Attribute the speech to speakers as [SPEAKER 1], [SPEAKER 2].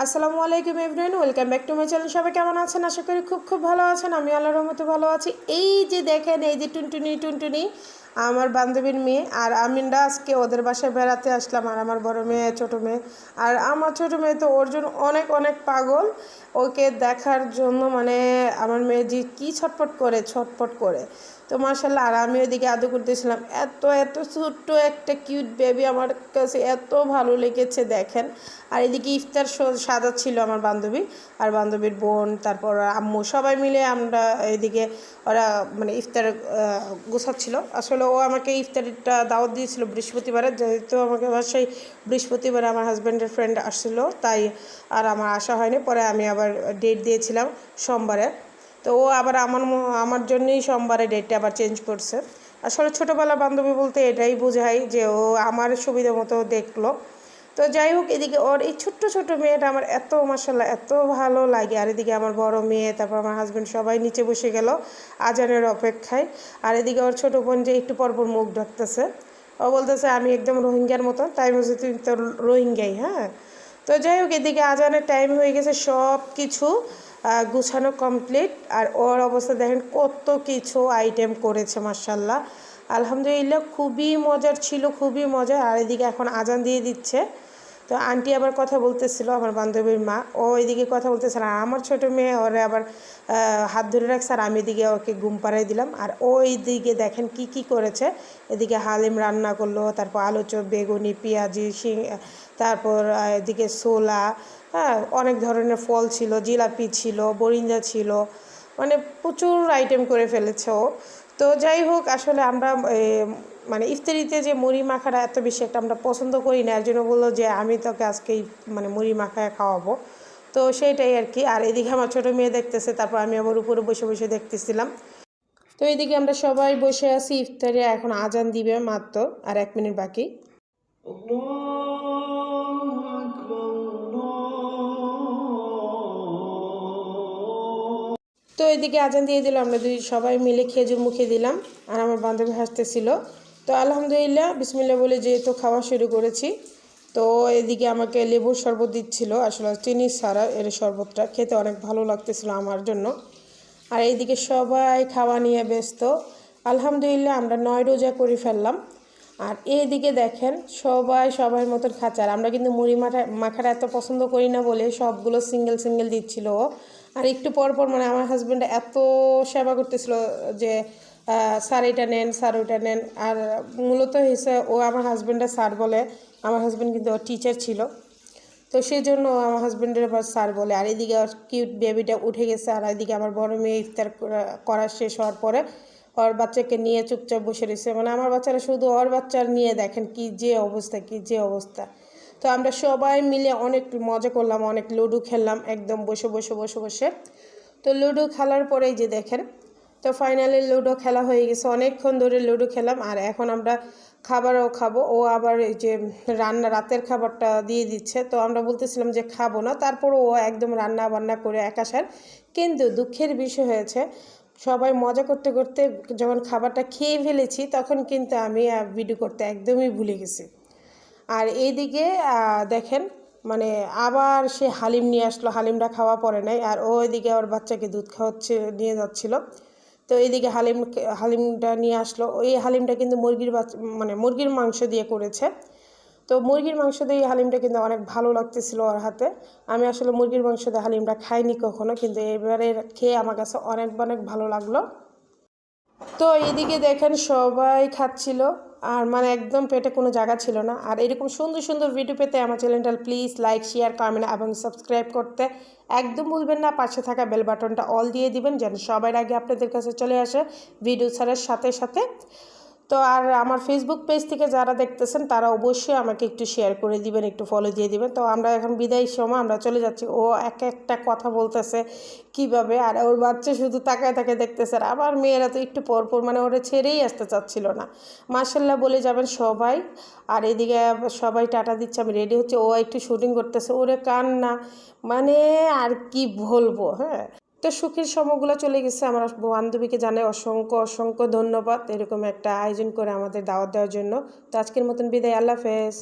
[SPEAKER 1] আসসালামু আলাইকুম everyone, welcome back to my channel. সবাই কেমন আছেন? আশা করি খুব খুব ভালো আছেন। আমি আল্লাহর রহমতে ভালো আছি। এই যে দেখেন, এই যে টুনটুনি টুনটুনি আমার বান্ধবীর মেয়ে আর আমিনরা আজকে ওদের বাসায় বেড়াতে আসলাম আর আমার বড় মেয়ে, ছোটো মেয়ে। আর আমার ছোটো মেয়ে তো ওর জন্য অনেক অনেক পাগল। ওকে দেখার জন্য মানে আমার মেয়ে যে কী ছটফট করে ছটফট করে। তো মার্শাল্লাহ আর আমি ওইদিকে আদু করতেছিলাম। এত এত ছোট্ট একটা কিউট বেবি আমার কাছে এত ভালো লেগেছে, দেখেন। আর এদিকে ইফতার সাদা ছিল আমার বান্ধবী আর বান্ধবীর বোন, তারপর আম্মু সবাই মিলে আমরা এদিকে ওরা মানে ইফতার গোছাচ্ছিল। আসলে ও আমাকে ইফতারিটা দাওয়াত দিয়েছিল বৃহস্পতিবারে, যেহেতু আমাকে সেই বৃহস্পতিবারে আমার হাজব্যান্ডের ফ্রেন্ড আসছিল, তাই আর আমার আসা হয়নি, পরে আমি আবার ডেট দিয়েছিলাম সোমবারে। তো ও আবার আমার আমার জন্যই সোমবারে ডেটটা আবার চেঞ্জ করছে। আসলে ছোটোবেলা বান্ধবী বলতে এটাই বোঝায় যে ও আমার সুবিধা মতো দেখল। তো যাই হোক, এদিকে ওর এই ছোট্ট ছোট্ট মেয়েটা আমার এত মাসাল্লাহ এত ভালো লাগে। আর এদিকে আমার বড় মেয়ে, তারপর আমার হাজব্যান্ড সবাই নিচে বসে গেল আজানের অপেক্ষায়। আর এদিকে ওর ছোটো বোন যে একটু পরপর মুখ ঢাকতেছে। ও বলতেছে, আমি একদম রোহিঙ্গার মতো তাই বলছে তুই তো রোহিঙ্গাই হ্যাঁ? তো যাই হোক, এদিকে আজানের টাইম হয়ে গেছে সব কিছু গুছানো কমপ্লিট আর ওর অবস্থা দেখেন কত কিছু আইটেম করেছে মার্শাল্লাহ আলহামদুলিল্লাহ খুবই মজার ছিল, খুবই মজা আর এদিকে এখন আজান দিয়ে দিচ্ছে। তো আন্টি আবার কথা বলতেছিল, আমার বান্ধবীর মা। ও এদিকে কথা বলতেছিল আর আমার ছোটো মেয়ে, ওরে আবার হাত ধরে রাখছে আর আমি এদিকে ওকে ঘুম পাড়াই দিলাম। আর ও দিকে দেখেন কি কি করেছে। এদিকে হালিম রান্না করল, তারপর আলু চপ, বেগুনি, পেঁয়াজি শিং তারপর এদিকে সোলা হ্যাঁ অনেক ধরনের ফল ছিল, জিলাপি ছিল বরিঞ্জা ছিল। মানে প্রচুর আইটেম করে ফেলেছে ও। তো যাই হোক, আসলে আমরা মানে ইফতারিতে যে মুড়ি মাখাটা এত বেশি একটা আমরা পছন্দ করি না, এর জন্য বলল যে আমি তোকে আজকেই মানে মুড়ি মাখায় খাওয়াবো। তো সেইটাই আর কি। আর এদিকে আমার ছোটো মেয়ে দেখতেছে, তারপর আমি আবার উপরে বসে বসে দেখতেছিলাম। তো এদিকে আমরা সবাই বসে আছি ইফতারে, এখন আজান দিবে মাত্র, আর এক মিনিট বাকি। তো এদিকে আজান দিয়ে দিলাম আমরা দুই সবাই মিলে খেজুর মুখে দিলাম আর আমার বান্ধবী হাসতেছিল। তো আলহামদুলিল্লাহ বিসমিল্লা বলে যেহেতু খাওয়া শুরু করেছি, তো এদিকে আমাকে লেবুর শরবত দিচ্ছিল। আসলে চিনি ছাড়া এর শরবতটা খেতে অনেক ভালো লাগতেছিল আমার জন্য। আর এইদিকে সবাই খাওয়া নিয়ে ব্যস্ত। আলহামদুলিল্লাহ, আমরা নয় রোজা করে ফেললাম। আর এইদিকে দেখেন, সবাই সবার মতন খাঁচার আমরা কিন্তু মুড়ি মাঠা মাখাটা এত পছন্দ করি না বলে সবগুলো সিঙ্গেল সিঙ্গেল দিচ্ছিল আর একটু পর পর মানে আমার হাজব্যান্ড এত সেবা করতেছিল যে স্যার এটা নেন স্যার ওইটা নেন। আর মূলত হিসেবে ও আমার হাজব্যান্ডের স্যার বলে, আমার হাজব্যান্ড কিন্তু ওর টিচার ছিল। তো সেই জন্য আমার হাজব্যান্ডের আবার স্যার বলে। আর এদিকে কিউট বেবিটা উঠে গেছে, আর এদিকে আমার বড় মেয়ে ইফতার করা শেষ হওয়ার পরে ওর বাচ্চাকে নিয়ে চুপচাপ বসে রয়েছে। মানে আমার বাচ্চারা শুধু ওর বাচ্চার নিয়ে দেখেন কি যে অবস্থা, কি যে অবস্থা। তো আমরা সবাই মিলে অনেক মজা করলাম, অনেক লুডো খেললাম, একদম বসে বসে বসে বসে। তো লুডো খেলার পরেই যে দেখেন, তো ফাইনালি লুডো খেলা হয়ে গেছে। অনেকক্ষণ ধরে লুডো খেলাম আর এখন আমরা খাবারও খাব। ও আবার এই যে রান্না, রাতের খাবারটা দিয়ে দিচ্ছে। তো আমরা বলতেছিলাম যে খাব না। তারপর ও একদম রান্না বান্না করে একাশার কিন্তু দুঃখের বিষয় হয়েছে, সবাই মজা করতে করতে যখন খাবারটা খেয়ে ফেলেছি, তখন কিন্তু আমি ভিডিও করতে একদমই ভুলে গেছি। আর এইদিকে দেখেন মানে আবার সে হালিম নিয়ে আসলো। হালিমটা খাওয়া পরে নাই। আর ও এদিকে আবার বাচ্চাকে দুধ খাওয়াচ্ছে, নিয়ে যাচ্ছিল। তো এইদিকে হালিম হালিমটা নিয়ে আসলো। ওই হালিমটা কিন্তু মুরগির মানে মুরগির মাংস দিয়ে করেছে। তো মুরগির মাংস দিয়ে হালিমটা কিন্তু অনেক ভালো লাগতেছিল ওর হাতে। আমি আসলে মুরগির মাংস দিয়ে হালিমটা খাইনি কখনো, কিন্তু এবারে খেয়ে আমার কাছে অনেক অনেক ভালো লাগল। তো এদিকে দেখেন সবাই খাচ্ছিল। আর মানে একদম পেটে কোনো জায়গা ছিল না। আর এরকম সুন্দর সুন্দর ভিডিও পেতে আমার চ্যানেলটা প্লিজ লাইক শেয়ার কমেন্ট এবং সাবস্ক্রাইব করতে একদম ভুলবেন না। পাশে থাকা বেল বাটনটা অল দিয়ে দিবেন, যেন সবার আগে আপনাদের কাছে চলে আসে। ভিডিও ছাড়ার সাথে সাথে তো আর আমার ফেসবুক পেজ থেকে যারা দেখতেছেন, তারা অবশ্যই আমাকে একটু শেয়ার করে দিবেন, একটু ফলো দিয়ে দিবেন। তো আমরা এখন বিদায় সময়, আমরা চলে যাচ্ছি। ও এক একটা কথা বলতেছে কীভাবে, আর ওর বাচ্চা শুধু তাকায় তাকায় দেখতেছে। আর আমার মেয়েরা তো একটু পরপর মানে ওরা ছেড়েই আসতে চাচ্ছিল না। মার্শাল্লাহ বলে যাবেন সবাই। আর এদিকে সবাই টাটা দিচ্ছে, আমি রেডি হচ্ছে। ও একটু শুটিং করতেছে। ওরে কান্না। মানে আর কি বলব হ্যাঁ? তো সুখের সময়গুলো চলে গেছে। আমার বান্ধবীকে জানাই অসংখ্য অসংখ্য ধন্যবাদ। এরকম একটা আয়োজন করে আমাদের দাওয়াত দেওয়ার জন্য। তো আজকের মতন বিদায়। আল্লাহ হাফেজ।